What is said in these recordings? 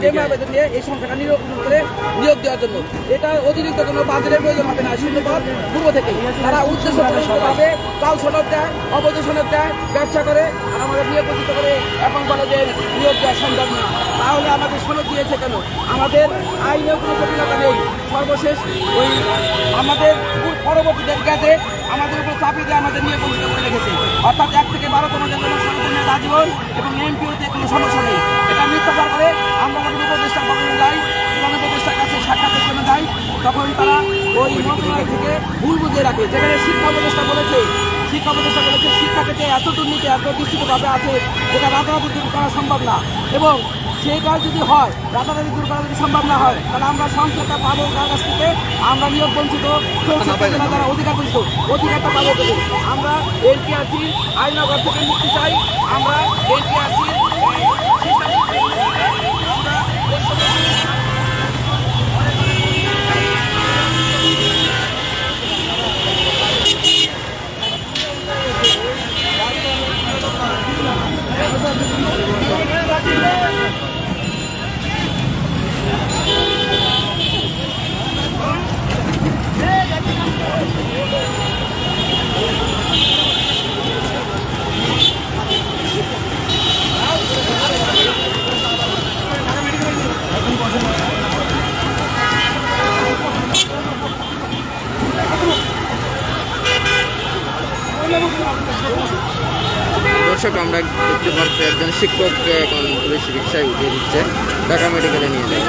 প্রেম আবেদন নিয়ে এই সংখ্যাটা নিয়োগ করে নিয়োগ দেওয়ার জন্য। এটা অতিরিক্ত কোনো বাজারের প্রয়োজন হবে না। শূন্য পূর্ব থেকে তারা উদ্দেশ্যভাবে চাল সনদ দেয়, অবৈধ দেয়, ব্যবসা করে আমাদের নিয়োজিত করে এখন নিয়োগ দেওয়া সম্ভব না। আমাদের সনদ দিয়েছে কেন? আমাদের আইনেও কোনো জটিলতা নেই। সর্বশেষ ওই আমাদের পরবর্তী গেছে, আমাদের উপর চাপিয়ে দিয়ে আমাদের নিয়ে বঞ্চিত করে রেখেছে। অর্থাৎ এক থেকে বারোতম জন্য সর্বজনীয় আজীবন এবং এমপিওতে কোনো সমস্যা নেই। এটা মিথ্যাচার করে আমরা যখন উপদেষ্টা ভবনে যাই উপদেষ্টার কাছে সাক্ষাতের জন্য যাই, তখন তারা ওই মন্ত্রণালয় থেকে ভুল বুঝিয়ে রাখে। যেখানে শিক্ষা উপদেষ্টা বলেছে, শিক্ষা উপদেষ্টা বলেছে শিক্ষা ক্ষেত্রে এত দুর্নীতি এত বিস্তৃতভাবে আছে যেটা দূর করা সম্ভব না। এবং সেই কাজ যদি হয় রাতারাতি দূর করা যদি সম্ভব না হয় তাহলে আমরা সংস্থাটা পাবো কার কাছ থেকে? আমরা নিয়োগ বঞ্চিত তারা অধিকার বঞ্চিত অধিকারটা পাবো আমরা এনপিআরসি আইনগর থেকে মুক্তি চাই। আমরা এনপিআরসি দর্শক, আমরা দেখতে পাচ্ছি একজন শিক্ষক এখন পুলিশ রিক্সায় উঠিয়ে দিচ্ছে। ঢাকা মেডিকেলে নিয়ে যায়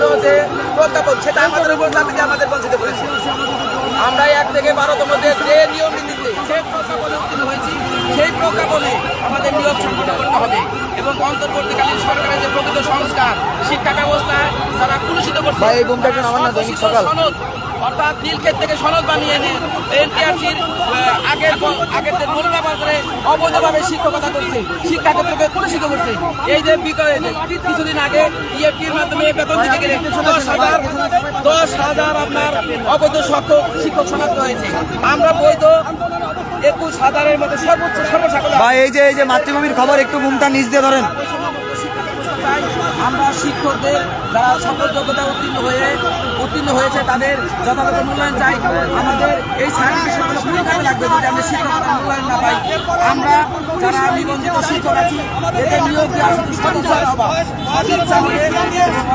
জন্য যে প্রজ্ঞাপন সেটা আমাদের উপর দিয়ে আমাদের বঞ্চিত করেছে আমরা এক থেকে বারোতম যে যে নিয়ম নীতিতে যে প্রজ্ঞাপনে উত্তীর্ণ হয়েছি সেই প্রজ্ঞাপনে আমাদের নিয়োগ সম্পন্ন করতে হবে এবং অন্তর্বর্তীকালীন সরকারের যে প্রকৃত সংস্কার শিক্ষা ব্যবস্থা যারা কুলুষিত করছে। সনদ অর্থাৎ নীলক্ষেত থেকে সনদ বানিয়ে এনে এনটিআরসির আগের আগের যে ব্যবহার করে অবৈধভাবে শিক্ষকতা করছে শিক্ষা ক্ষেত্রকে কুলুষিত করছে। এই যে কিছুদিন আগে ইএফটির মাধ্যমে বেতন দিতে গেলে দশ হাজার দশ হাজার আপনার অবৈধ শিক্ষক শিক্ষক শনাক্ত হয়েছে। আমরা বৈধ একুশ হাজারের মধ্যে সর্বোচ্চ সর্বসাকল ভাই, এই যে এই যে মাতৃভূমির খবর, একটু মুখটা নিচ দিয়ে ধরেন। আমরা শিক্ষকদের যারা সকল যোগ্যতা উত্তীর্ণ হয়ে উত্তীর্ণ হয়েছে, তাদের যথাযথ মূল্যায়ন চাই। আমাদের এই সার্টিফিকেটগুলো পুরো কাজে লাগবে যদি আমরা শিক্ষকতা মূল্যায়ন না পাই? আমরা যারা নিবন্ধিত শিক্ষক আছি, এদের নিয়োগ দেওয়া শুধু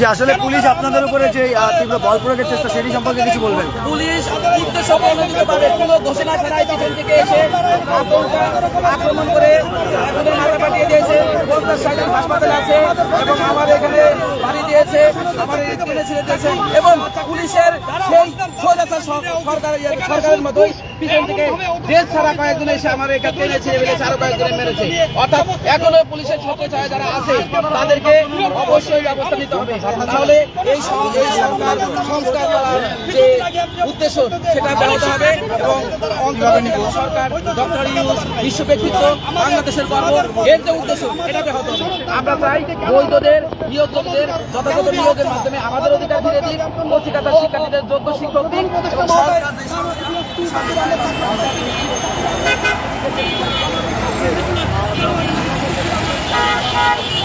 যে আসলে পুলিশ আপনাদের উপরে যে তীব্র বল প্রয়োগের চেষ্টা সেটি সম্পর্কে কিছু বলবেন? পুলিশ উদ্দেশ্য প্রণোদিত কোনো ঘোষণা ছাড়াই পিছন থেকে এসে আক্রমণ করে আমাদের মাথা পাঠিয়ে দিয়েছে। পঞ্চাশ হাসপাতালে আছে এবং আমার এখানে বাড়ি দিয়েছে আমার ছেড়ে দিয়েছে। এবং পুলিশের সেই স্বৈরাচার সরকারের মতোই পিছন থেকে ড্রেস ছাড়া কয়েকজন এসে আমার টেনে ছেড়ে ফেলেছে, আরও কয়েকজনে মেরেছে। অর্থাৎ এখনও পুলিশের ছত্র ছায়া যারা আছে, তাদেরকে অবশ্যই ব্যবস্থা নিতে হবে। তাহলে এই সরকার, সংস্কার করার যে উদ্দেশ্য, সেটা ব্যাহত হবে এবং অন্তর্বর্তীকালীন সরকার, ডক্টর ইউনুস, বিশ্ব ব্যক্তিত্ব, বাংলাদেশের গর্ব, এর যে উদ্দেশ্য এটা ব্যাহত হবে। আমরা চাই বৈধদের নিয়োগদের যথাযথ নিয়োগের মাধ্যমে আমাদের অধিকার ফিরে দিন শিক্ষার্থীদের যোগ্য শিক্ষক দিন সরকার Thank you.